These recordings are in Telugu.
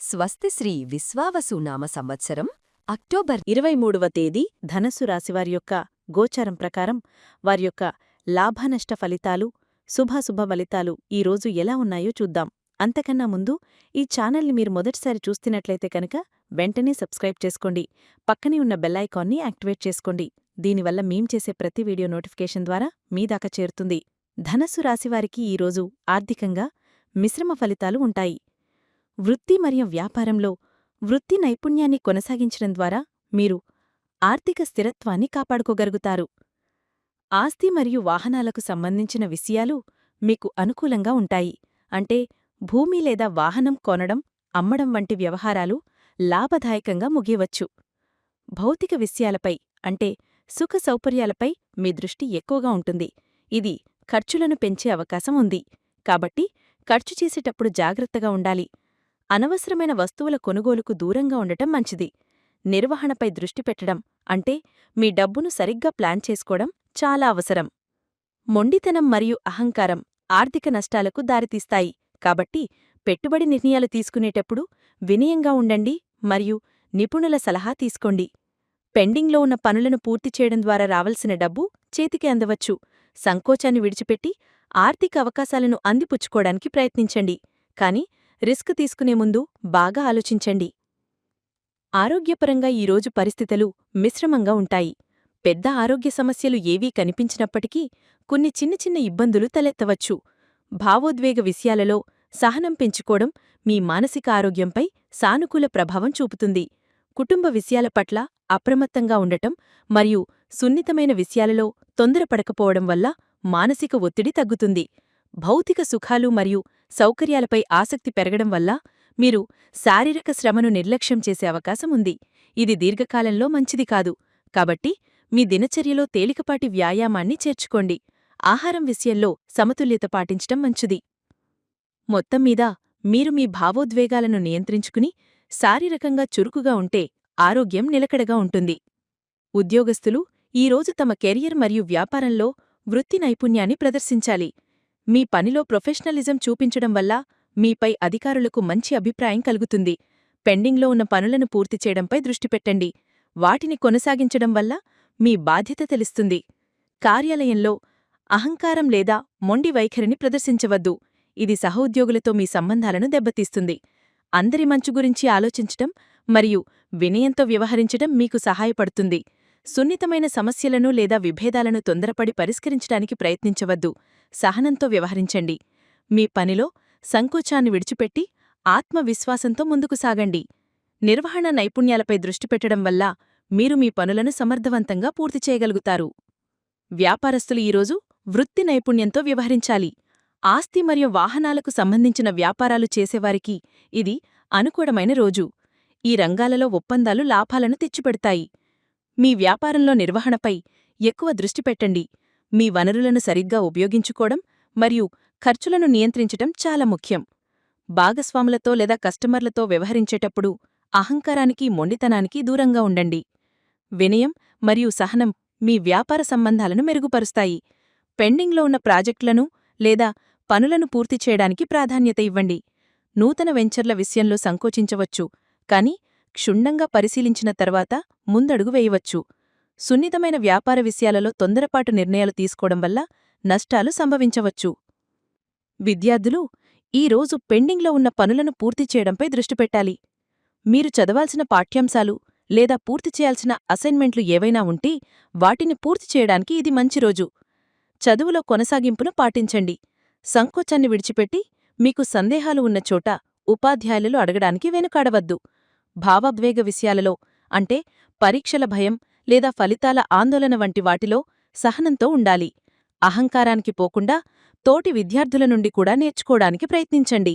స్వస్తిశ్రీ విశ్వావసు నామ సంవత్సరం అక్టోబర్ ఇరవై మూడవ తేదీ ధనస్సు రాశివారి యొక్క గోచారం ప్రకారం వారి యొక్క లాభనష్ట ఫలితాలు శుభాశుభ ఫలితాలు ఈరోజు ఎలా ఉన్నాయో చూద్దాం. అంతకన్నా ముందు ఈ ఛానల్ని మీరు మొదటిసారి చూస్తున్నట్లయితే కనుక వెంటనే సబ్స్క్రైబ్ చేసుకోండి పక్కనే ఉన్న బెల్లైకాన్ని యాక్టివేట్ చేసుకోండి. దీనివల్ల మేం చేసే ప్రతి వీడియో నోటిఫికేషన్ ద్వారా మీ దాకా చేరుతుంది. ధనస్సు రాశివారికి ఈరోజు ఆర్థికంగా మిశ్రమ ఫలితాలు ఉంటాయి. వృత్తి మరియు వ్యాపారంలో వృత్తి నైపుణ్యాన్ని కొనసాగించడం ద్వారా మీరు ఆర్థిక స్థిరత్వాన్ని కాపాడుకోగలుగుతారు. ఆస్తి మరియు వాహనాలకు సంబంధించిన విషయాలు మీకు అనుకూలంగా ఉంటాయి. అంటే భూమి లేదా వాహనం కొనడం అమ్మడం వంటి వ్యవహారాలు లాభదాయకంగా ముగియవచ్చు. భౌతిక విషయాలపై అంటే సుఖ సౌకర్యాలపై మీ దృష్టి ఎక్కువగా ఉంటుంది. ఇది ఖర్చులను పెంచే అవకాశం ఉంది. కాబట్టి ఖర్చు చేసేటప్పుడు జాగ్రత్తగా ఉండాలి. అనవసరమైన వస్తువుల కొనుగోలుకు దూరంగా ఉండటం మంచిది. నిర్వహణపై దృష్టి పెట్టడం అంటే మీ డబ్బును సరిగ్గా ప్లాన్ చేసుకోవడం చాలా అవసరం. మొండితనం మరియు అహంకారం ఆర్థిక నష్టాలకు దారితీస్తాయి. కాబట్టి పెట్టుబడి నిర్ణయాలు తీసుకునేటప్పుడు వినయంగా ఉండండి మరియు నిపుణుల సలహా తీసుకోండి. పెండింగ్లో ఉన్న పనులను పూర్తి చేయడం ద్వారా రావలసిన డబ్బు చేతికి అందవచ్చు. సంకోచాన్ని విడిచిపెట్టి ఆర్థిక అవకాశాలను అందిపుచ్చుకోవడానికి ప్రయత్నించండి. కాని రిస్క్ తీసుకునే ముందు బాగా ఆలోచించండి. ఆరోగ్యపరంగా ఈరోజు పరిస్థితులు మిశ్రమంగా ఉంటాయి. పెద్ద ఆరోగ్య సమస్యలు ఏవీ కనిపించినప్పటికీ కొన్ని చిన్న చిన్న ఇబ్బందులు తలెత్తవచ్చు. భావోద్వేగ విషయాలలో సహనం పెంచుకోవడం మీ మానసిక ఆరోగ్యంపై సానుకూల ప్రభావం చూపుతుంది. కుటుంబ విషయాల పట్ల అప్రమత్తంగా ఉండటం మరియు సున్నితమైన విషయాలలో తొందరపడకపోవడం వల్ల మానసిక ఒత్తిడి తగ్గుతుంది. భౌతిక సుఖాలు మరియు సౌకర్యాలపై ఆసక్తి పెరగడం వల్ల మీరు శారీరక శ్రమను నిర్లక్ష్యం చేసే అవకాశం ఉంది. ఇది దీర్ఘకాలంలో మంచిది కాదు. కాబట్టి మీ దినచర్యలో తేలికపాటి వ్యాయామాన్ని చేర్చుకోండి. ఆహారం విషయంలో సమతుల్యత పాటించటం మంచిది. మొత్తంమీద మీరు మీ భావోద్వేగాలను నియంత్రించుకుని శారీరకంగా చురుకుగా ఉంటే ఆరోగ్యం నిలకడగా ఉంటుంది. ఉద్యోగస్తులు ఈరోజు తమ కెరియర్ మరియు వ్యాపారంలో వృత్తి నైపుణ్యాన్ని ప్రదర్శించాలి. మీ పనిలో ప్రొఫెషనలిజం చూపించడం వల్ల మీపై అధికారులకు మంచి అభిప్రాయం కలుగుతుంది. పెండింగ్లో ఉన్న పనులను పూర్తి చేయడంపై దృష్టి పెట్టండి. వాటిని కొనసాగించడం వల్ల మీ బాధ్యత తెలుస్తుంది. కార్యాలయంలో అహంకారం లేదా మొండి వైఖరిని ప్రదర్శించవద్దు. ఇది సహోద్యోగులతో మీ సంబంధాలను దెబ్బతీస్తుంది. అందరి మంచు గురించి ఆలోచించటం మరియు వినయంతో వ్యవహరించటం మీకు సహాయపడుతుంది. సున్నితమైన సమస్యలను లేదా విభేదాలను తొందరపడి పరిష్కరించడానికి ప్రయత్నించవద్దు. సహనంతో వ్యవహరించండి. మీ పనిలో సంకోచాన్ని విడిచిపెట్టి ఆత్మవిశ్వాసంతో ముందుకు సాగండి. నిర్వహణ నైపుణ్యాలపై దృష్టి పెట్టడం వల్ల మీరు మీ పనులను సమర్థవంతంగా పూర్తి చేయగలుగుతారు. వ్యాపారస్తులు ఈరోజు వృత్తి నైపుణ్యంతో వ్యవహరించాలి. ఆస్తి మరియు వాహనాలకు సంబంధించిన వ్యాపారాలు చేసేవారికి ఇది అనుకూలమైన రోజు. ఈ రంగాలలో ఒప్పందాలు లాభాలను తెచ్చిపెడతాయి. మీ వ్యాపారంలో నిర్వహణపై ఎక్కువ దృష్టి పెట్టండి. మీ వనరులను సరిగ్గా ఉపయోగించుకోవడం మరియు ఖర్చులను నియంత్రించటం చాలా ముఖ్యం. భాగస్వాములతో లేదా కస్టమర్లతో వ్యవహరించేటప్పుడు అహంకారానికి మొండితనానికి దూరంగా ఉండండి. వినయం మరియు సహనం మీ వ్యాపార సంబంధాలను మెరుగుపరుస్తాయి. పెండింగ్లో ఉన్న ప్రాజెక్టులను లేదా పనులను పూర్తి చేయడానికి ప్రాధాన్యత ఇవ్వండి. నూతన వెంచర్ల విషయంలో సంకోచించవచ్చు కానీ క్షుణ్ణంగా పరిశీలించిన తర్వాత ముందడుగు వేయవచ్చు. సున్నితమైన వ్యాపార విషయాలలో తొందరపాటు నిర్ణయాలు తీసుకోవడం వల్ల నష్టాలు సంభవించవచ్చు. విద్యార్థులు ఈరోజు పెండింగ్లో ఉన్న పనులను పూర్తి చేయడంపై దృష్టి పెట్టాలి. మీరు చదవాల్సిన పాఠ్యాంశాలు లేదా పూర్తి చేయాల్సిన అసైన్మెంట్లు ఏవైనా ఉంటే వాటిని పూర్తి చేయడానికి ఇది మంచి రోజు. చదువులో కొనసాగింపును పాటించండి. సంకోచాన్ని విడిచిపెట్టి మీకు సందేహాలు ఉన్న చోట ఉపాధ్యాయులు అడగడానికి వెనుకాడవద్దు. భావోద్వేగ విషయాలలో అంటే పరీక్షల భయం లేదా ఫలితాల ఆందోళన వంటి వాటిలో సహనంతో ఉండాలి. అహంకారానికి పోకుండా తోటి విద్యార్థుల నుండి కూడా నేర్చుకోవడానికి ప్రయత్నించండి.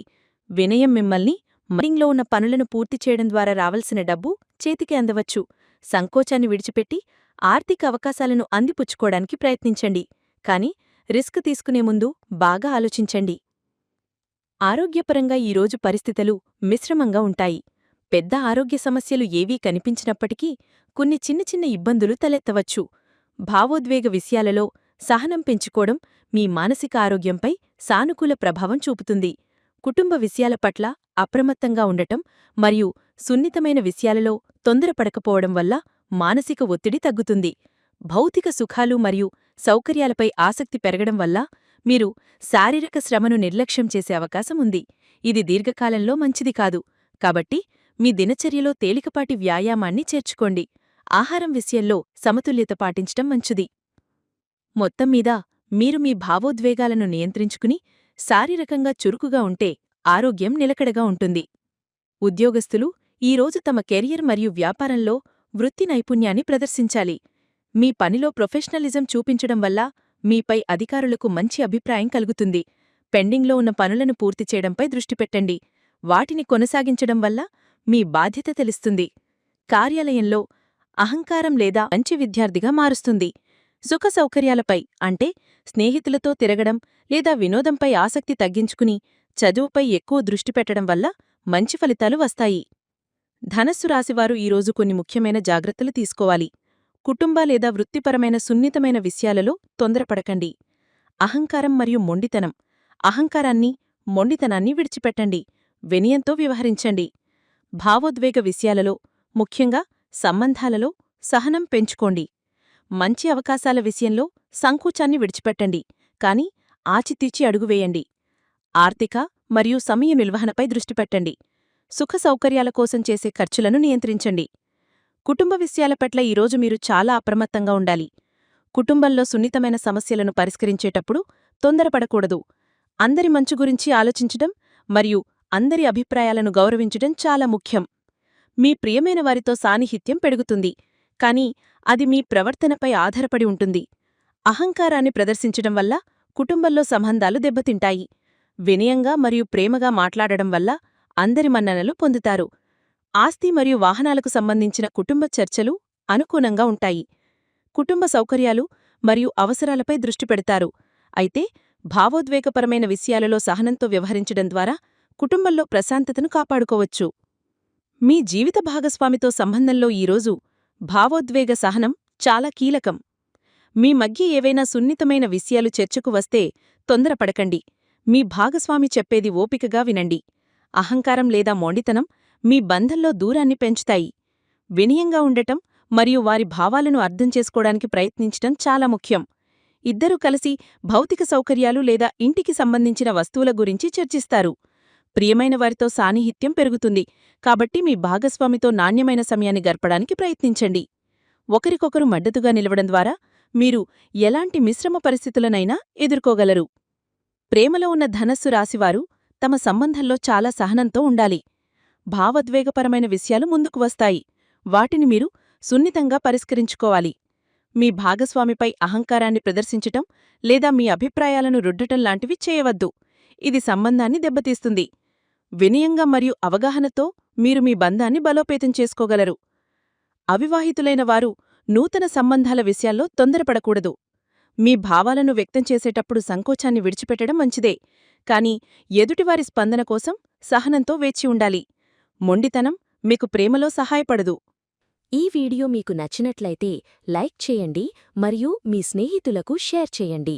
వినయం మిమ్మల్ని మరింగ్లో ఉన్న పనులను పూర్తి చేయడం ద్వారా రావలసిన డబ్బు చేతికి అందవచ్చు. సంకోచాన్ని విడిచిపెట్టి ఆర్థిక అవకాశాలను అందిపుచ్చుకోవడానికి ప్రయత్నించండి. కాని రిస్క్ తీసుకునే ముందు బాగా ఆలోచించండి. ఆరోగ్యపరంగా ఈరోజు పరిస్థితులు మిశ్రమంగా ఉంటాయి. పెద్ద ఆరోగ్య సమస్యలు ఏవీ కనిపించినప్పటికీ కొన్ని చిన్న చిన్న ఇబ్బందులు తలెత్తవచ్చు. భావోద్వేగ విషయాలలో సహనం పెంచుకోవడం మీ మానసిక ఆరోగ్యంపై సానుకూల ప్రభావం చూపుతుంది. కుటుంబ విషయాల పట్ల అప్రమత్తంగా ఉండటం మరియు సున్నితమైన విషయాలలో తొందరపడకపోవడం వల్ల మానసిక ఒత్తిడి తగ్గుతుంది. భౌతిక సుఖాలు మరియు సౌకర్యాలపై ఆసక్తి పెరగడం వల్ల మీరు శారీరక శ్రమను నిర్లక్ష్యం చేసే అవకాశం ఉంది. ఇది దీర్ఘకాలంలో మంచిది కాదు. కాబట్టి మీ దినచర్యలో తేలికపాటి వ్యాయామాన్ని చేర్చుకోండి. ఆహారం విషయంలో సమతుల్యత పాటించటం మంచిది. మొత్తం మీద మీరు మీ భావోద్వేగాలను నియంత్రించుకుని శారీరకంగా చురుకుగా ఉంటే ఆరోగ్యం నిలకడగా ఉంటుంది. ఉద్యోగస్తులు ఈరోజు తమ కెరియర్ మరియు వ్యాపారంలో వృత్తి నైపుణ్యాన్ని ప్రదర్శించాలి. మీ పనిలో ప్రొఫెషనలిజం చూపించడం వల్ల మీపై అధికారులకు మంచి అభిప్రాయం కలుగుతుంది. పెండింగ్లో ఉన్న పనులను పూర్తి చేయడంపై దృష్టి పెట్టండి. వాటిని కొనసాగించడం వల్ల మీ బాధ్యత తెలుస్తుంది. కార్యాలయంలో అహంకారం లేదా మంచి విద్యార్థిగా మారుస్తుంది. సుఖ సౌకర్యాలపై అంటే స్నేహితులతో తిరగడం లేదా వినోదంపై ఆసక్తి తగ్గించుకుని చదువుపై ఎక్కువ దృష్టి పెట్టడం వల్ల మంచి ఫలితాలు వస్తాయి. ధనస్సు రాశివారు ఈరోజు కొన్ని ముఖ్యమైన జాగ్రత్తలు తీసుకోవాలి. కుటుంబ లేదా వృత్తిపరమైన సున్నితమైన విషయాలలో తొందరపడకండి. అహంకారం మరియు మొండితనం. అహంకారాన్ని మొండితనాన్ని విడిచిపెట్టండి. వినయంతో వ్యవహరించండి. భావోద్వేగ విషయాలలో ముఖ్యంగా సంబంధాలలో సహనం పెంచుకోండి. మంచి అవకాశాల విషయంలో సంకోచాన్ని విడిచిపెట్టండి కాని ఆచితీచి అడుగువేయండి ఆర్థిక మరియు సమయ నిర్వహణపై దృష్టి పెట్టండి. సుఖ సౌకర్యాల కోసం చేసే ఖర్చులను నియంత్రించండి. కుటుంబ విషయాల పట్ల ఈరోజు మీరు చాలా అప్రమత్తంగా ఉండాలి. కుటుంబంలో సున్నితమైన సమస్యలను పరిష్కరించేటప్పుడు తొందరపడకూడదు. అందరి మంచు గురించి ఆలోచించడం మరియు అందరి అభిప్రాయాలను గౌరవించడం చాలా ముఖ్యం. మీ ప్రియమైన వారితో సాన్నిహిత్యం పెరుగుతుంది. కానీ అది మీ ప్రవర్తనపై ఆధారపడి ఉంటుంది. అహంకారాన్ని ప్రదర్శించడం వల్ల కుటుంబంలో సంబంధాలు దెబ్బతింటాయి. వినయంగా మరియు ప్రేమగా మాట్లాడడం వల్ల అందరి మన్ననలు పొందుతారు. ఆస్తి మరియు వాహనాలకు సంబంధించిన కుటుంబ చర్చలు అనుకూలంగా ఉంటాయి. కుటుంబ సౌకర్యాలు మరియు అవసరాలపై దృష్టి పెడతారు. అయితే భావోద్వేగపరమైన విషయాలలో సహనంతో వ్యవహరించడం ద్వారా కుటుంబంలో ప్రశాంతతను కాపాడుకోవచ్చు. మీ జీవిత భాగస్వామితో సంబంధంలో ఈరోజు భావోద్వేగ సహనం చాలా కీలకం. మీ మధ్య ఏవైనా సున్నితమైన విషయాలు చర్చకు వస్తే తొందరపడకండి. మీ భాగస్వామి చెప్పేది ఓపికగా వినండి. అహంకారం లేదా మొండితనం మీ బంధంలో దూరాన్ని పెంచుతాయి. వినయంగా ఉండటం మరియు వారి భావాలను అర్థం చేసుకోవడానికి ప్రయత్నించటం చాలా ముఖ్యం. ఇద్దరూ కలిసి భౌతిక సౌకర్యాలు లేదా ఇంటికి సంబంధించిన వస్తువుల గురించి చర్చిస్తారు. ప్రియమైన వారితో సాన్నిహిత్యం పెరుగుతుంది. కాబట్టి మీ భాగస్వామితో నాణ్యమైన సమయాన్ని గడపడానికి ప్రయత్నించండి. ఒకరికొకరు మద్దతుగా నిలవడం ద్వారా మీరు ఎలాంటి మిశ్రమ పరిస్థితులనైనా ఎదుర్కోగలరు. ప్రేమలో ఉన్న ధనస్సు రాశివారు తమ సంబంధంలో చాలా సహనంతో ఉండాలి. భావోద్వేగపరమైన విషయాలు ముందుకు వస్తాయి. వాటిని మీరు సున్నితంగా పరిష్కరించుకోవాలి. మీ భాగస్వామిపై అహంకారాన్ని ప్రదర్శించటం లేదా మీ అభిప్రాయాలను రుద్దటం లాంటివి చేయవద్దు. ఇది సంబంధాన్ని దెబ్బతీస్తుంది. వినయంగా మరియు అవగాహనతో మీరు మీ బంధాన్ని బలోపేతం చేసుకోగలరు. అవివాహితులైన వారు నూతన సంబంధాల విషయాల్లో తొందరపడకూడదు. మీ భావాలను వ్యక్తం చేసేటప్పుడు సంకోచాన్ని విడిచిపెట్టడం మంచిదే. కాని ఎదుటివారి స్పందన కోసం సహనంతో వేచి ఉండాలి. మొండితనం మీకు ప్రేమలో సహాయపడదు. ఈ వీడియో మీకు నచ్చినట్లయితే లైక్ చేయండి మరియు మీ స్నేహితులకు షేర్ చేయండి.